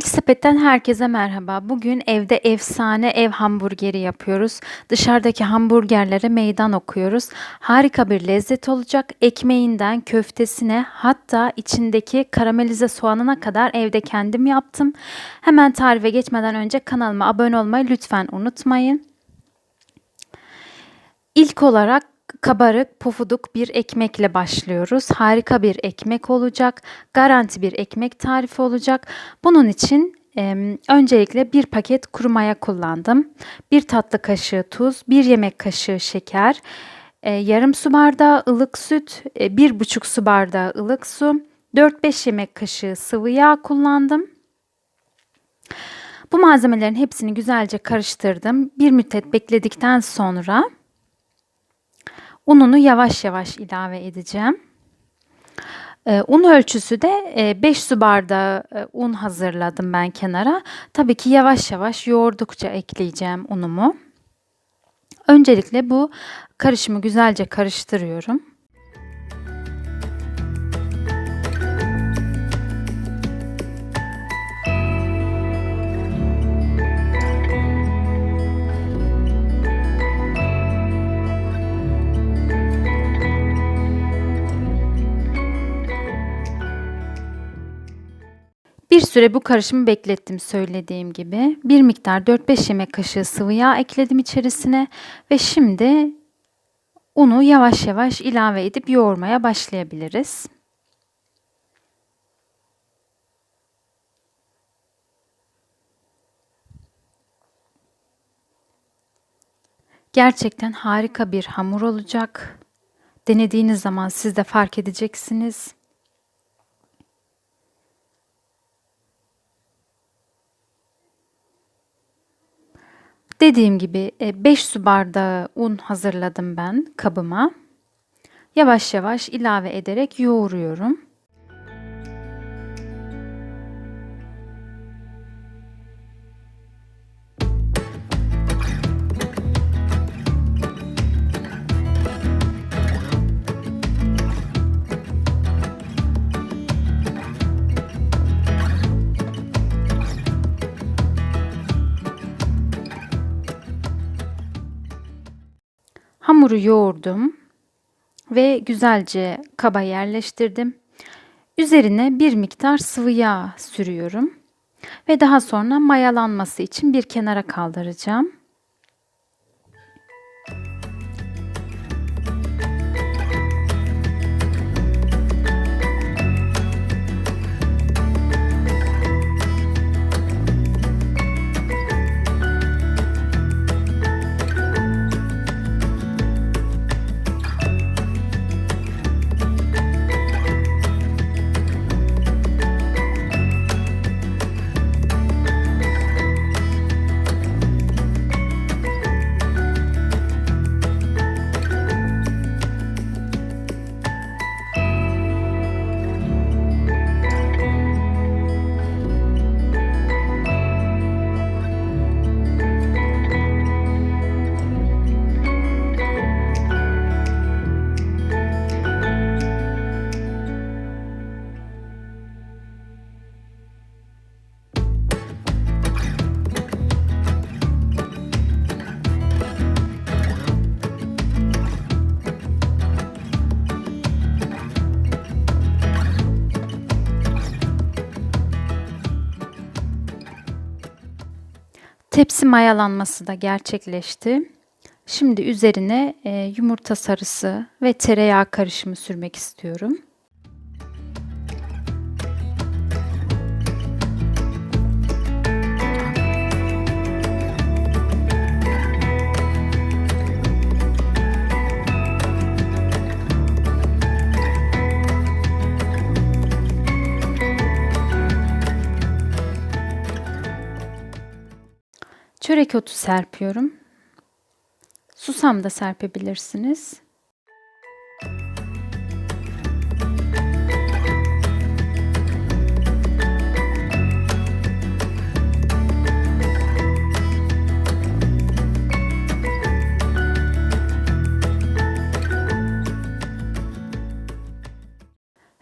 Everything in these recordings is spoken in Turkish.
Sepetten herkese merhaba. Bugün evde efsane ev hamburgeri yapıyoruz. Dışarıdaki hamburgerlere meydan okuyoruz. Harika bir lezzet olacak. Ekmeğinden köftesine hatta içindeki karamelize soğanına kadar evde kendim yaptım. Hemen tarife geçmeden önce kanalıma abone olmayı lütfen unutmayın. İlk olarak kabarık, pufuduk bir ekmekle başlıyoruz. Harika bir ekmek olacak. Garanti bir ekmek tarifi olacak. Bunun için e, öncelikle bir paket kuru maya kullandım. Bir tatlı kaşığı tuz, bir yemek kaşığı şeker, e, yarım su bardağı ılık süt, e, bir buçuk su bardağı ılık su, 4-5 yemek kaşığı sıvı yağ kullandım. Bu malzemelerin hepsini güzelce karıştırdım. Bir müddet bekledikten sonra Ununu yavaş yavaş ilave edeceğim. Ee, un ölçüsü de 5 e, su bardağı e, un hazırladım ben kenara. Tabii ki yavaş yavaş yoğurdukça ekleyeceğim unumu. Öncelikle bu karışımı güzelce karıştırıyorum. Süre bu karışımı beklettim söylediğim gibi. Bir miktar 4-5 yemek kaşığı sıvı yağ ekledim içerisine ve şimdi unu yavaş yavaş ilave edip yoğurmaya başlayabiliriz. Gerçekten harika bir hamur olacak. Denediğiniz zaman siz de fark edeceksiniz. Dediğim gibi 5 e, su bardağı un hazırladım ben kabıma. Yavaş yavaş ilave ederek yoğuruyorum. Hamuru yoğurdum ve güzelce kaba yerleştirdim. Üzerine bir miktar sıvı yağ sürüyorum ve daha sonra mayalanması için bir kenara kaldıracağım. Tepsi mayalanması da gerçekleşti. Şimdi üzerine e, yumurta sarısı ve tereyağı karışımı sürmek istiyorum. Çörek otu serpiyorum. Susam da serpebilirsiniz.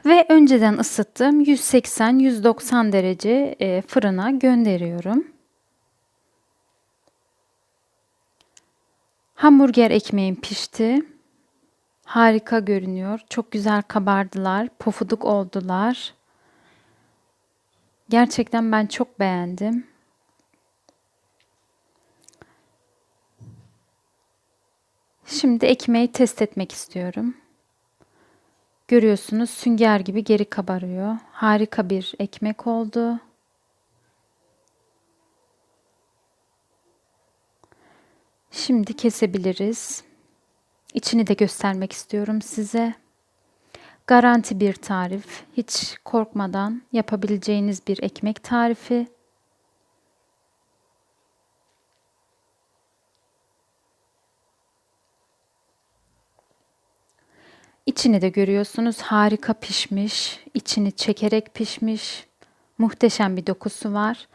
Ve önce önceden ısıttığım 180-190 derece e, fırına gönderiyorum. Hamburger ekmeğim pişti. Harika görünüyor. Çok güzel kabardılar. Pofuduk oldular. Gerçekten ben çok beğendim. Şimdi ekmeği test etmek istiyorum. Görüyorsunuz sünger gibi geri kabarıyor. Harika bir ekmek oldu. Şimdi kesebiliriz. İçini de göstermek istiyorum size. Garanti bir tarif. Hiç korkmadan yapabileceğiniz bir ekmek tarifi. İçini de görüyorsunuz harika pişmiş. İçini çekerek pişmiş. Muhteşem bir dokusu var.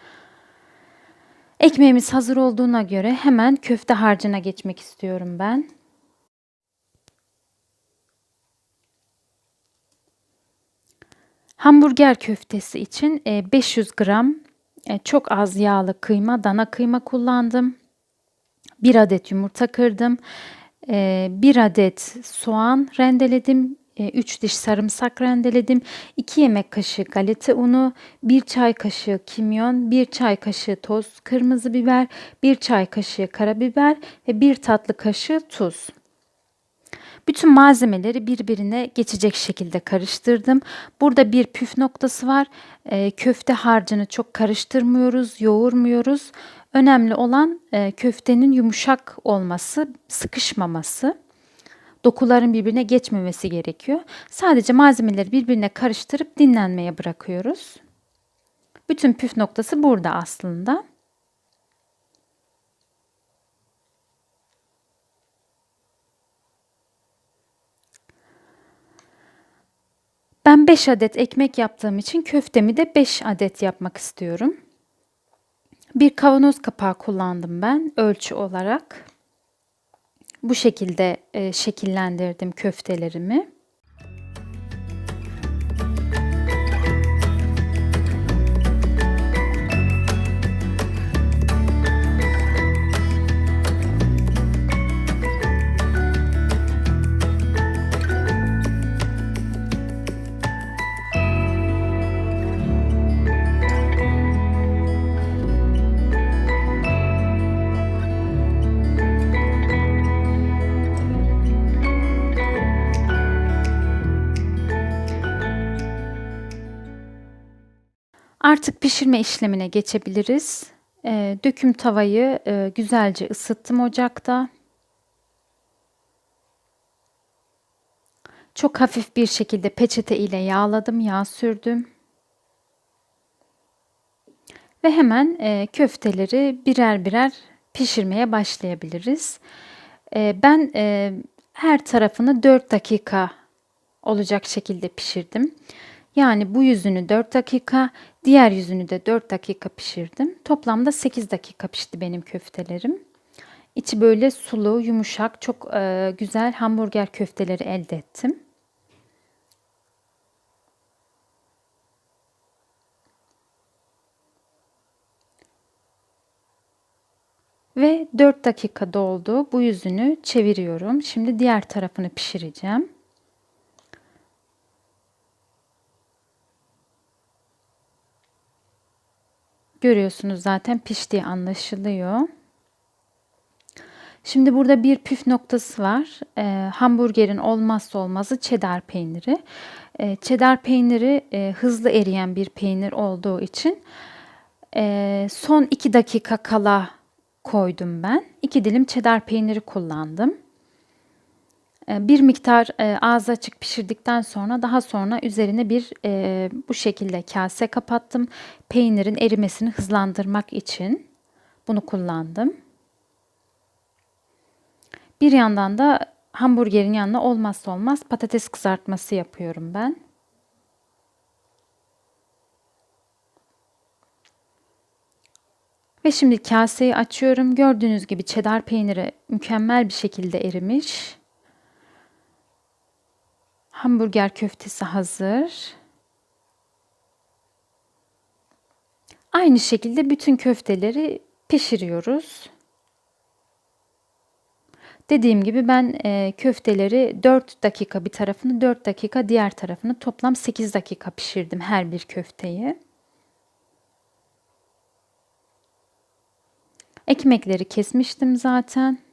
Ekmeğimiz hazır olduğuna göre hemen köfte harcına geçmek istiyorum ben. Hamburger köftesi için 500 e, gram e, çok az yağlı kıyma, dana kıyma kullandım. 1 adet yumurta kırdım. 1 e, adet soğan rendeledim. 3 diş sarımsak rendeledim. 2 yemek kaşığı galeta unu, 1 çay kaşığı kimyon, 1 çay kaşığı toz kırmızı biber, 1 çay kaşığı karabiber ve 1 tatlı kaşığı tuz. Bütün malzemeleri birbirine geçecek şekilde karıştırdım. Burada bir püf noktası var. E, köfte harcını çok karıştırmıyoruz, yoğurmuyoruz. Önemli olan e, köftenin yumuşak olması, sıkışmaması. Dokuların birbirine geçmemesi gerekiyor. Sadece malzemeleri birbirine karıştırıp dinlenmeye bırakıyoruz. Bütün püf noktası burada aslında. Ben 5 adet ekmek yaptığım için köftemi de 5 adet yapmak istiyorum. Bir kavanoz kapağı kullandım ben ölçü olarak. Bu şekilde e, şekillendirdim köftelerimi. Artık pişirme işlemine geçebiliriz. E, döküm tavayı e, güzelce ısıttım ocakta. Çok hafif bir şekilde peçete ile yağladım, yağ sürdüm. Ve hemen e, köfteleri birer birer pişirmeye başlayabiliriz. E, ben e, her tarafını 4 dakika olacak şekilde pişirdim. Yani bu yüzünü 4 dakika, diğer yüzünü de 4 dakika pişirdim. Toplamda 8 dakika pişti benim köftelerim. İçi böyle sulu, yumuşak, çok e, güzel hamburger köfteleri elde ettim. Ve 4 dakika doldu. Bu yüzünü çeviriyorum. Şimdi diğer tarafını pişireceğim. Görüyorsunuz zaten piştiği anlaşılıyor. Şimdi burada bir püf noktası var. Ee, hamburgerin olmazsa olmazı cheddar peyniri. Ee, cheddar peyniri e, hızlı eriyen bir peynir olduğu için e, son 2 dakika kala koydum ben. 2 dilim cheddar peyniri kullandım. Ee, bir miktar e, ağzı açık pişirdikten sonra daha sonra üzerine bir e, bu şekilde kase kapattım. Peynirin erimesini hızlandırmak için bunu kullandım. Bir yandan da hamburgerin yanına olmazsa olmaz patates kızartması yapıyorum ben. Ve şimdi kaseyi açıyorum. Gördüğünüz gibi cheddar peyniri mükemmel bir şekilde erimiş. Hamburger köftesi hazır. Aynı şekilde bütün köfteleri pişiriyoruz. Dediğim gibi ben e, köfteleri 4 dakika bir tarafını 4 dakika diğer tarafını toplam 8 dakika pişirdim her bir köfteyi. Ekmekleri kesmiştim zaten.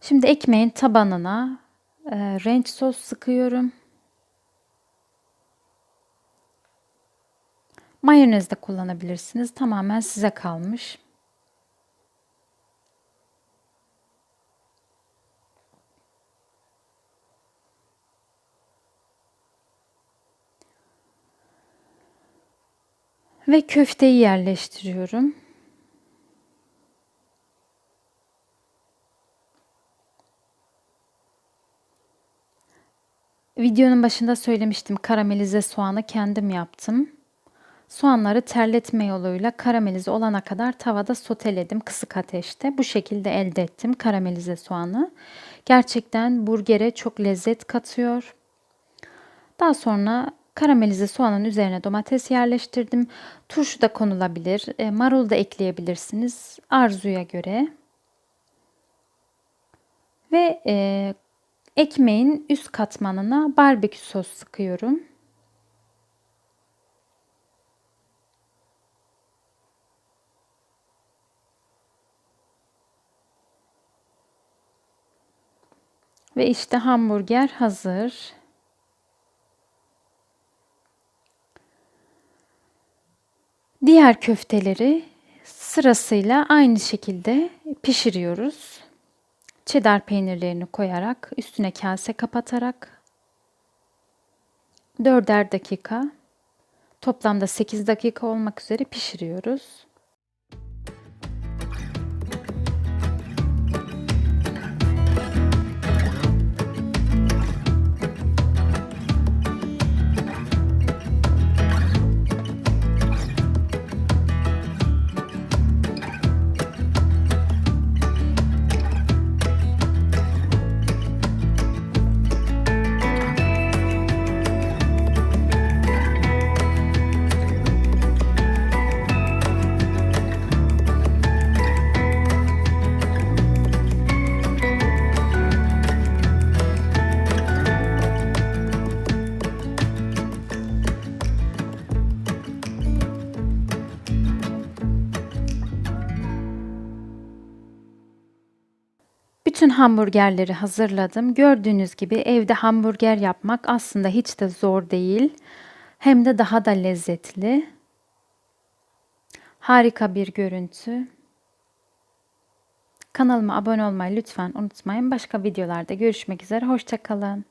Şimdi ekmeğin tabanına e, ranch sos sıkıyorum. Mayonez de kullanabilirsiniz. Tamamen size kalmış. Ve köfteyi yerleştiriyorum. Videonun başında söylemiştim karamelize soğanı kendim yaptım. Soğanları terletme yoluyla karamelize olana kadar tavada soteledim kısık ateşte. Bu şekilde elde ettim karamelize soğanı. Gerçekten burgere çok lezzet katıyor. Daha sonra karamelize soğanın üzerine domates yerleştirdim. Turşu da konulabilir, e, marul da ekleyebilirsiniz arzuya göre. Ve e, ekmeğin üst katmanına barbekü sos sıkıyorum. Ve işte hamburger hazır. Diğer köfteleri sırasıyla aynı şekilde pişiriyoruz. Çedar peynirlerini koyarak, üstüne kase kapatarak 4'er dakika, toplamda 8 dakika olmak üzere pişiriyoruz. Hamburgerleri hazırladım. Gördüğünüz gibi evde hamburger yapmak aslında hiç de zor değil. Hem de daha da lezzetli. Harika bir görüntü. Kanalıma abone olmayı lütfen unutmayın. Başka videolarda görüşmek üzere. Hoşçakalın.